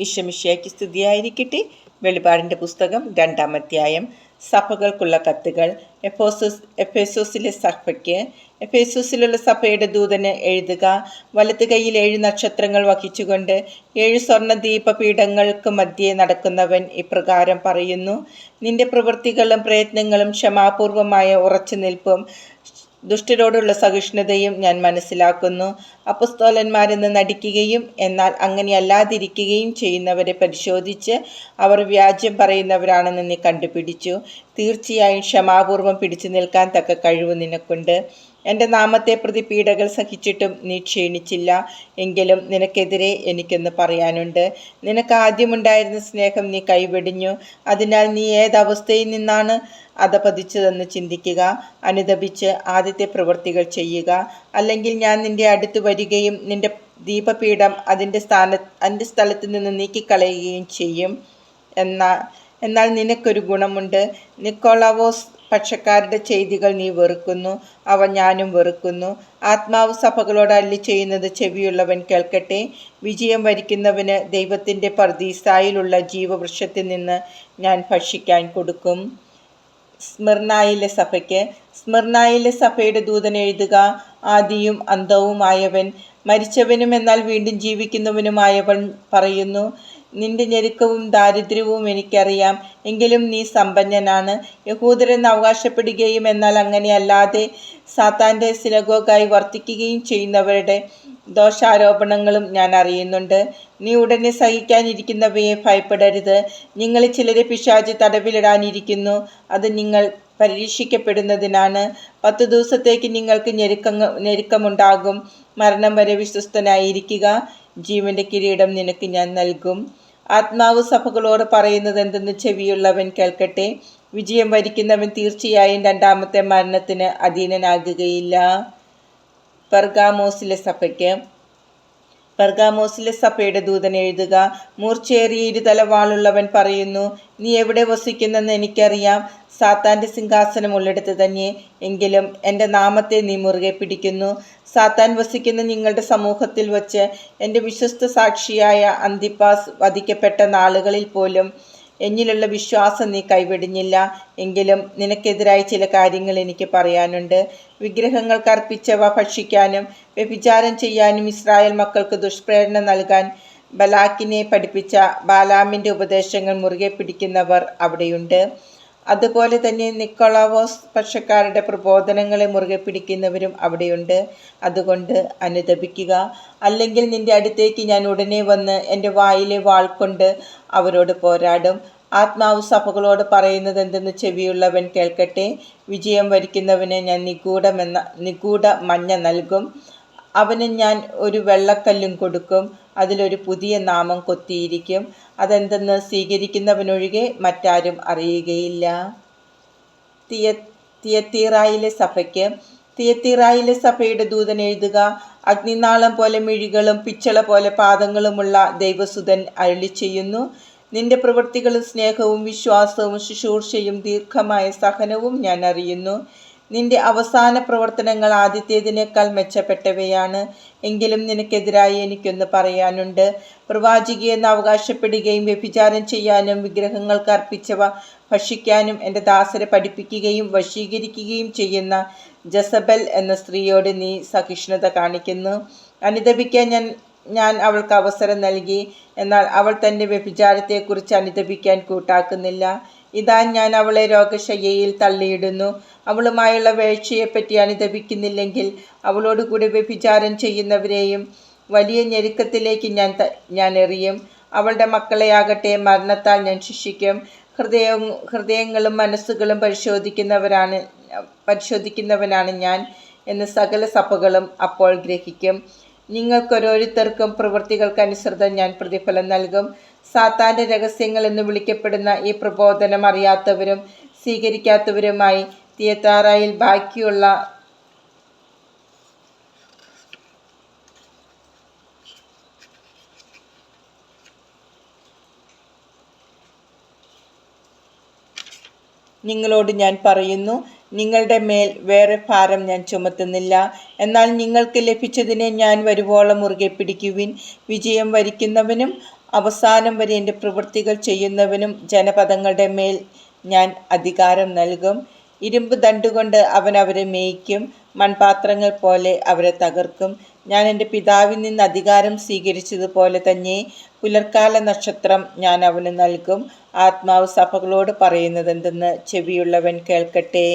ഈശമിഷ്യായ്ക്ക് സ്തുതിയായിരിക്കട്ടെ വെളിപാടിന്റെ പുസ്തകം രണ്ടാം അധ്യായം. സഭകൾക്കുള്ള കത്തുകൾ. എഫോസോസ് എഫേസോസിലെ സഭയ്ക്ക്. എഫേസോസിലുള്ള സഭയുടെ ദൂതന് എഴുതുക. വലത്ത് കൈയിൽ ഏഴ് നക്ഷത്രങ്ങൾ വഹിച്ചുകൊണ്ട് ഏഴ് സ്വർണ ദീപപീഠങ്ങൾക്ക് മധ്യേ നടക്കുന്നവൻ ഇപ്രകാരം പറയുന്നു. നിന്റെ പ്രവൃത്തികളും പ്രയത്നങ്ങളും ക്ഷമാപൂർവമായ ഉറച്ചു നിൽപ്പും ദുഷ്ടരോടുള്ള സഹിഷ്ണുതയും ഞാൻ മനസ്സിലാക്കുന്നു. അപ്പസ്തോലന്മാരെന്ന് നടിക്കുകയും എന്നാൽ അങ്ങനെയല്ലാതിരിക്കുകയും ചെയ്യുന്നവരെ പരിശോധിച്ച് അവർ വ്യാജ്യം പറയുന്നവരാണെന്ന് നീ കണ്ടുപിടിച്ചു. തീർച്ചയായും ക്ഷമാപൂർവം പിടിച്ചു നിൽക്കാൻ തക്ക കഴിവ് നിനക്കുണ്ട്. എന്റെ നാമത്തെ പ്രതി പീഡകൾ സഹിച്ചിട്ടും നീ ക്ഷീണിച്ചില്ല. എങ്കിലും നിനക്കെതിരെ എനിക്കൊന്ന് പറയാനുണ്ട്. നിനക്ക് ആദ്യമുണ്ടായിരുന്ന സ്നേഹം നീ കൈവെടിഞ്ഞു. അതിനാൽ നീ ഏതവസ്ഥയിൽ നിന്നാണ് അധപതിച്ചതെന്ന് ചിന്തിക്കുക. അനുദപിച്ച് ആദ്യത്തെ പ്രവൃത്തികൾ ചെയ്യുക. അല്ലെങ്കിൽ ഞാൻ നിന്റെ അടുത്ത് വരികയും നിന്റെ ദീപപീഠം അതിന്റെ സ്ഥാന അതിന്റെ സ്ഥലത്ത് നിന്ന് നീക്കിക്കളയുകയും ചെയ്യും. എന്നാൽ എന്നാൽ നിനക്കൊരു ഗുണമുണ്ട്. നിക്കോളാവോസ് പക്ഷക്കാരുടെ ചെയ്തികൾ നീ വെറുക്കുന്നു അവ ഞാനും വെറുക്കുന്നു. ആത്മാവ് സഭകളോട് അല്ലി ചെയ്യുന്നത് ചെവിയുള്ളവൻ കേൾക്കട്ടെ. വിജയം വരിക്കുന്നവന് ദൈവത്തിന്റെ പർദീസായിലുള്ള ജീവവൃക്ഷത്തിൽ നിന്ന് ഞാൻ ഭക്ഷിക്കാൻ കൊടുക്കും. സ്മിർണായിലെ സഭയ്ക്ക് സ്മിർണായിലെ സഭയുടെ ദൂതൻ എഴുതുക ആദിയും അന്തവുമായവൻ മരിച്ചവനും എന്നാൽ വീണ്ടും ജീവിക്കുന്നവനുമായവൻ പറയുന്നു. നിന്റെ ഞെരുക്കവും ദാരിദ്ര്യവും എനിക്കറിയാം. എങ്കിലും നീ സമ്പന്നനാണ്. യഹൂദരെന്ന് അവകാശപ്പെടുകയും എന്നാൽ അങ്ങനെയല്ലാതെ സാത്താന്റെ സിനഗോഗായി വർത്തിക്കുകയും ചെയ്യുന്നവരുടെ ദോഷാരോപണങ്ങളും ഞാൻ അറിയുന്നുണ്ട്. നീ ഉടനെ സഹിക്കാനിരിക്കുന്നവയെ ഭയപ്പെടരുത്. നിങ്ങളിൽ ചിലരെ പിശാചി തടവിലിടാനിരിക്കുന്നു. അത് നിങ്ങൾ പരീക്ഷിക്കപ്പെടുന്നതിനാണ്. പത്തു ദിവസത്തേക്ക് നിങ്ങൾക്ക് ഞെരുക്കങ്ങ ഞെരുക്കമുണ്ടാകും. മരണം വരെ വിശ്വസ്തനായിരിക്കുക. ജീവന്റെ കിരീടം നിനക്ക് ഞാൻ നൽകും. ആത്മാവ് സഭകളോട് പറയുന്നത് എന്തെന്ന് ചെവിയുള്ളവൻ കേൾക്കട്ടെ. വിജയം വരിക്കുന്നവൻ തീർച്ചയായും രണ്ടാമത്തെ മരണത്തിന് അധീനനാകുകയില്ല. പെർഗാമോസിലെ സഭയ്ക്ക് പെർഗാമോസിലെ സഭയുടെ ദൂതൻ എഴുതുക മൂർച്ചേറിയ ഇരുതലവാളുള്ളവൻ പറയുന്നു നീ എവിടെ വസിക്കുന്നെന്ന് എനിക്കറിയാം. സാത്താന്റെ സിംഹാസനം ഉള്ളിടത്ത് തന്നെ. എങ്കിലും എന്റെ നാമത്തെ നീ മുറുകെ പിടിക്കുന്നു. സാത്താൻ വസിക്കുന്ന നിങ്ങളുടെ സമൂഹത്തിൽ വച്ച് എന്റെ വിശ്വസ്ത സാക്ഷിയായ അന്തിപ്പാസ് വധിക്കപ്പെട്ട നാളുകളിൽ പോലും എന്നിലുള്ള വിശ്വാസം നീ കൈവെടിഞ്ഞില്ല. എങ്കിലും നിനക്കെതിരായി ചില കാര്യങ്ങൾ എനിക്ക് പറയാനുണ്ട്. വിഗ്രഹങ്ങൾ അർപ്പിച്ചവ ഭക്ഷിക്കാനും വ്യഭിചാരം ചെയ്യാനും ഇസ്രായേൽ മക്കൾക്ക് ദുഷ്പ്രേരണ നൽകാൻ ബലാക്കിനെ പഠിപ്പിച്ച ബാലാമിന്റെ ഉപദേശങ്ങൾ മുറുകെ പിടിക്കുന്നവർ അവിടെയുണ്ട്. അതുപോലെ തന്നെ നിക്കോളാവോസ് പക്ഷക്കാരുടെ പ്രബോധനങ്ങളെ മുറുകെ പിടിക്കുന്നവരും അവിടെയുണ്ട്. അതുകൊണ്ട് അനുദപിക്കുക. അല്ലെങ്കിൽ നിന്റെ അടുത്തേക്ക് ഞാൻ ഉടനെ വന്ന് എന്റെ വായിലെ വാൾ കൊണ്ട് അവരോട് പോരാടും. ആത്മാവ് സഭകളോട് പറയുന്നത് എന്തെന്ന് ചെവിയുള്ളവൻ കേൾക്കട്ടെ. വിജയം വരിക്കുന്നവന് ഞാൻ നിഗൂഢമെന്ന നിഗൂഢ മഞ്ഞ നൽകും. അവന് ഞാൻ ഒരു വെള്ളക്കല്ലും കൊടുക്കും. അതിലൊരു പുതിയ നാമം കൊത്തിയിരിക്കും. അതെന്തെന്ന് സ്വീകരിക്കുന്നവനൊഴികെ മറ്റാരും അറിയുകയില്ല. തിയ തിയത്തീറായിലെ സഭയ്ക്ക്. തിയത്തീറായിലെ സഭയുടെ ദൂതൻ എഴുതുക അഗ്നിനാളം പോലെ മിഴികളും പിച്ചള പോലെ പാദങ്ങളുമുള്ള ദൈവസുതൻ അരുളി ചെയ്യുന്നു. നിന്റെ പ്രവൃത്തികളും സ്നേഹവും വിശ്വാസവും ശുശ്രൂഷയും ദീർഘമായ സഹനവും ഞാൻ അറിയുന്നു. നിന്റെ അവസാന പ്രവർത്തനങ്ങൾ ആദ്യത്തേതിനേക്കാൾ മെച്ചപ്പെട്ടവയാണ്. എങ്കിലും നിനക്കെതിരായി എനിക്കൊന്ന് പറയാനുണ്ട്. പ്രവാചികയെന്ന് അവകാശപ്പെടുകയും വ്യഭിചാരം ചെയ്യാനും വിഗ്രഹങ്ങൾക്ക് അർപ്പിച്ചവ ഭക്ഷിക്കാനും എന്റെ ദാസരെ പഠിപ്പിക്കുകയും വശീകരിക്കുകയും ചെയ്യുന്ന ജസബൽ എന്ന സ്ത്രീയോട് നീ സഹിഷ്ണുത കാണിക്കുന്നു. അനുദപിക്കാൻ ഞാൻ ഞാൻ അവൾക്ക് അവസരം നൽകി. എന്നാൽ അവൾ തന്റെ വ്യഭിചാരത്തെക്കുറിച്ച് അനുദപിക്കാൻ കൂട്ടാക്കുന്നില്ല. ഇതാ ഞാൻ അവളെ രോഗശയ്യയിൽ തള്ളിയിടുന്നു. അവളുമായുള്ള വേഴ്ചയെപ്പറ്റി അനുദപിക്കുന്നില്ലെങ്കിൽ അവളോട് കൂടി വ്യഭിചാരം ചെയ്യുന്നവരെയും വലിയ ഞെരുക്കത്തിലേക്ക് ഞാൻ ഞാൻ എറിയും. അവളുടെ മക്കളെയാകട്ടെ മരണത്താൽ ഞാൻ ശിക്ഷിക്കും. ഹൃദയവും ഹൃദയങ്ങളും മനസ്സുകളും പരിശോധിക്കുന്നവരാണ് പരിശോധിക്കുന്നവനാണ് ഞാൻ എന്ന് സകല സഭകളും അപ്പോൾ ഗ്രഹിക്കും. നിങ്ങൾക്കൊരോരുത്തർക്കും പ്രവൃത്തികൾക്കനുസൃതം ഞാൻ പ്രതിഫലം നൽകും. സാത്താന്റെ രഹസ്യങ്ങൾ എന്ന് വിളിക്കപ്പെടുന്ന ഈ പ്രബോധനം അറിയാത്തവരും സ്വീകരിക്കാത്തവരുമായി തിയത്താറായിൽ ബാക്കിയുള്ള നിങ്ങളോട് ഞാൻ പറയുന്നു. നിങ്ങളുടെ മേൽ വേറെ ഭാരം ഞാൻ ചുമത്തുന്നില്ല. എന്നാൽ നിങ്ങൾക്ക് ലഭിച്ചതിനെ ഞാൻ വരുവോളം മുറുകെ പിടിക്കുവിൻ. വിജയം വരിക്കുന്നവനും അവസാനം വരെ എന്റെ പ്രവൃത്തികൾ ചെയ്യുന്നവനും ജനപദങ്ങളുടെ മേൽ ഞാൻ അധികാരം നൽകും. ഇരുമ്പ് ദണ്ടുകൊണ്ട് അവൻ അവരെ മേയ്ക്കും. മൺപാത്രങ്ങൾ പോലെ അവരെ തകർക്കും. ഞാൻ എന്റെ പിതാവിൽ നിന്ന് അധികാരം സ്വീകരിച്ചതുപോലെ തന്നെ പുലർക്കാല നക്ഷത്രം ഞാൻ അവന് നൽകും. ആത്മാവ് സഭകളോട് പറയുന്നത് എന്തെന്ന് ചെവിയുള്ളവൻ കേൾക്കട്ടെ.